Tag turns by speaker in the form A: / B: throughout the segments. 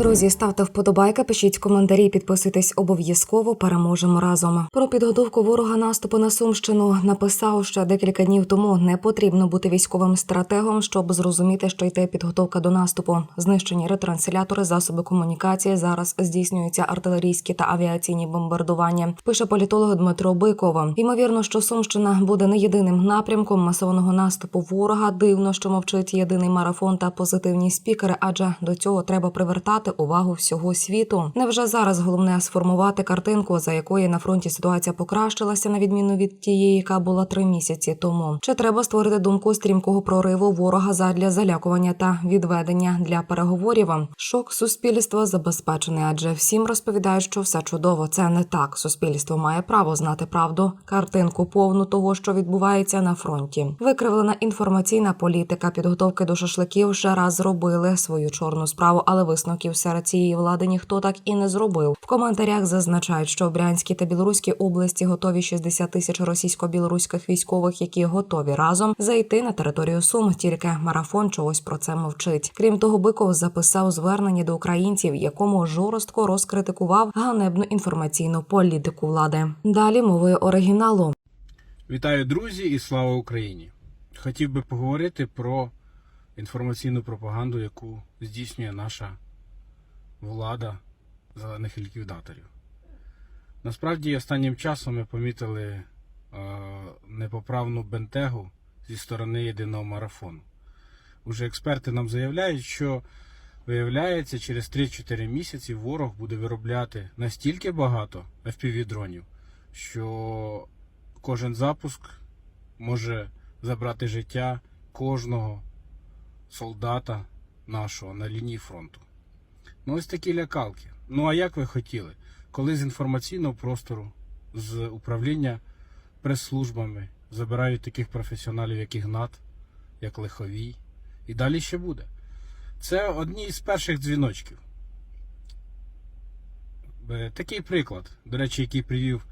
A: Друзі, ставте вподобайки, пишіть коментарі, підписуйтесь обов'язково. Переможемо разом. Про підготовку ворога наступу на Сумщину написав ще декілька днів тому. Не потрібно бути військовим стратегом, щоб зрозуміти, що йде підготовка до наступу. Знищені ретранслятори, засоби комунікації. Зараз здійснюються артилерійські та авіаційні бомбардування. Пише політолог Дмитро Биков. Ймовірно, що Сумщина буде не єдиним напрямком масованого наступу ворога. Дивно, що мовчить єдиний марафон та позитивні спікери, адже до цього треба привертати увагу всього світу. Невже зараз головне сформувати картинку, за якої на фронті ситуація покращилася, на відміну від тієї, яка була три місяці тому? Чи треба створити думку стрімкого прориву ворога задля залякування та відведення для переговорів? Шок суспільства забезпечений, адже всім розповідають, що все чудово. Це не так. Суспільство має право знати правду, картинку повну того, що відбувається на фронті. Викривлена інформаційна політика підготовки до шашликів ще раз зробили свою чорну справу, але висновків серед цієї влади ніхто так і не зробив. В коментарях зазначають, що в Брянській та Білоруській області готові 60 тисяч російсько-білоруських військових, які готові разом зайти на територію Сум. Тільки марафон чогось про це мовчить. Крім того, Биков записав звернення до українців, якому жорстко розкритикував ганебну інформаційну політику влади. Далі мовою оригіналу.
B: Вітаю, друзі, і слава Україні! Хотів би поговорити про інформаційну пропаганду, яку здійснює наша влада зелених ліквідаторів. Насправді, останнім часом ми помітили е, непоправну бентегу зі сторони єдиного марафону. Уже експерти нам заявляють, що виявляється, через 3-4 місяці ворог буде виробляти настільки багато FPV-дронів, що кожен запуск може забрати життя кожного солдата нашого на лінії фронту. Ну, ось такі лякалки. Ну а як ви хотіли, коли з інформаційного простору, з управління прес-службами забирають таких професіоналів, як Ігнат, як Лиховій, і далі ще буде. Це одні із перших дзвіночків. Е, Такий приклад, до речі, який привів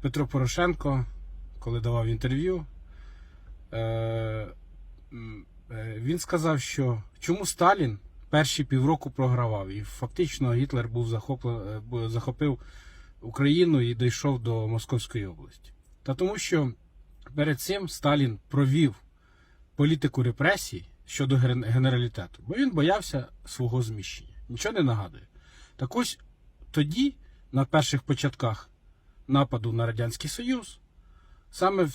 B: Петро Порошенко, коли давав інтерв'ю. Е, е, Він сказав, що чому Сталін перші півроку програвав, і фактично Гітлер був захопле- е, захопив Україну і дійшов до Московської області. Та тому, що перед цим Сталін провів політику репресій щодо ген- генералітету, бо він боявся свого зміщення. Нічого не нагадує. Так ось тоді, на перших початках нападу на Радянський Союз, саме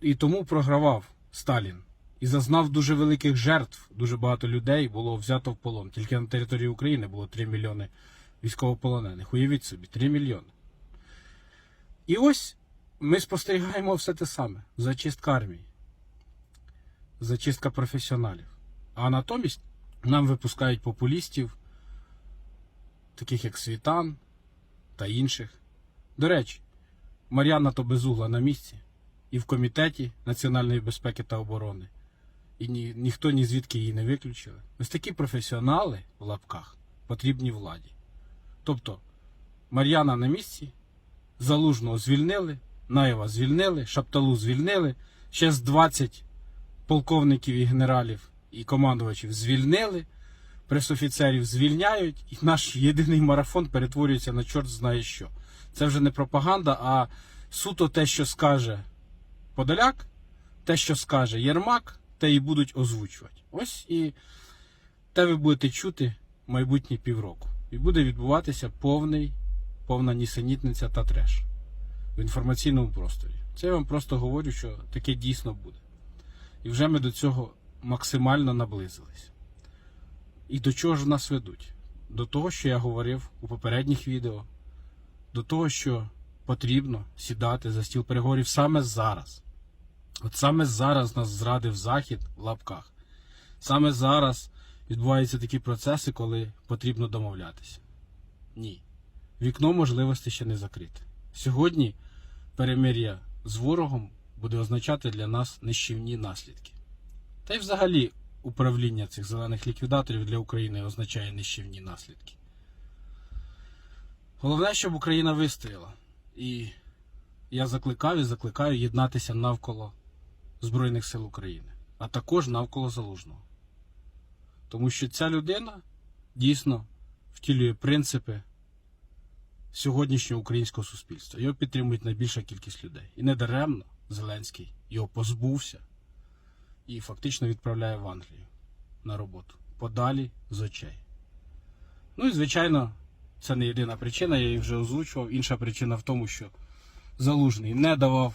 B: і тому програвав Сталін і зазнав дуже великих жертв. Дуже багато людей було взято в полон. Тільки на території України було 3 мільйони військовополонених. Уявіть собі, 3 мільйони. І ось ми спостерігаємо все те саме: зачистка армії, зачистка професіоналів. А натомість нам випускають популістів, таких як Світан та інших. До речі, Мар'яна Тобезугла на місці і в комітеті національної безпеки та оборони. І ні, ніхто ні звідки її не виключили. Ось такі професіонали в лапках потрібні владі. Тобто Мар'яна на місці, Залужного звільнили, Наєва звільнили, Шапталу звільнили, ще з 20 полковників і генералів і командувачів звільнили, пресофіцерів звільняють, і наш єдиний марафон перетворюється на чорт знає що. Це вже не пропаганда, а суто те, що скаже Подоляк, те, що скаже Єрмак, те і будуть озвучувати. Ось і те ви будете чути майбутні півроку. І буде відбуватися повний, повна нісенітниця та треш в інформаційному просторі. Це я вам просто говорю, що таке дійсно буде. І вже ми до цього максимально наблизились. І до чого ж нас ведуть? До того, що я говорив у попередніх відео, до того, що потрібно сідати за стіл переговорів саме зараз. От саме зараз нас зрадив Захід в лапках. Саме зараз відбуваються такі процеси, коли потрібно домовлятися. Ні. Вікно можливості ще не закрите. Сьогодні перемир'я з ворогом буде означати для нас нищівні наслідки. Та й взагалі управління цих зелених ліквідаторів для України означає нищівні наслідки. Головне, щоб Україна вистояла. І я закликав і закликаю єднатися навколо Збройних сил України, а також навколо Залужного. Тому що ця людина дійсно втілює принципи сьогоднішнього українського суспільства. Його підтримують найбільша кількість людей. І не даремно Зеленський його позбувся і фактично відправляє в Англію на роботу. Подалі з очей. Ну і звичайно, це не єдина причина, я її вже озвучував. Інша причина в тому, що Залужний не давав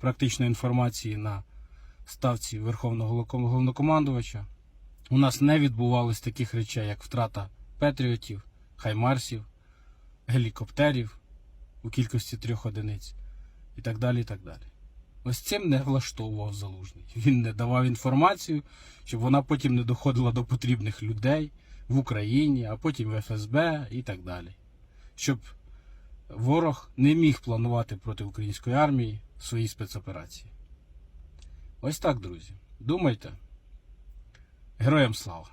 B: практичної інформації на ставці Верховного головнокомандувача. У нас не відбувалось таких речей, як втрата Петріотів, Хаймарсів, гелікоптерів у кількості трьох одиниць і так далі. і так далі. Ось цим не влаштовував залужний. Він не давав інформацію, щоб вона потім не доходила до потрібних людей в Україні, а потім в ФСБ і так далі. Щоб ворог не міг планувати проти української армії свої спецоперації. Ось так, друзі. Думайте. Героям слава!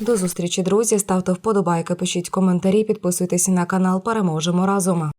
A: До зустрічі, друзі. Ставте вподобайки, пишіть коментарі, підписуйтесь на канал. Переможемо разом.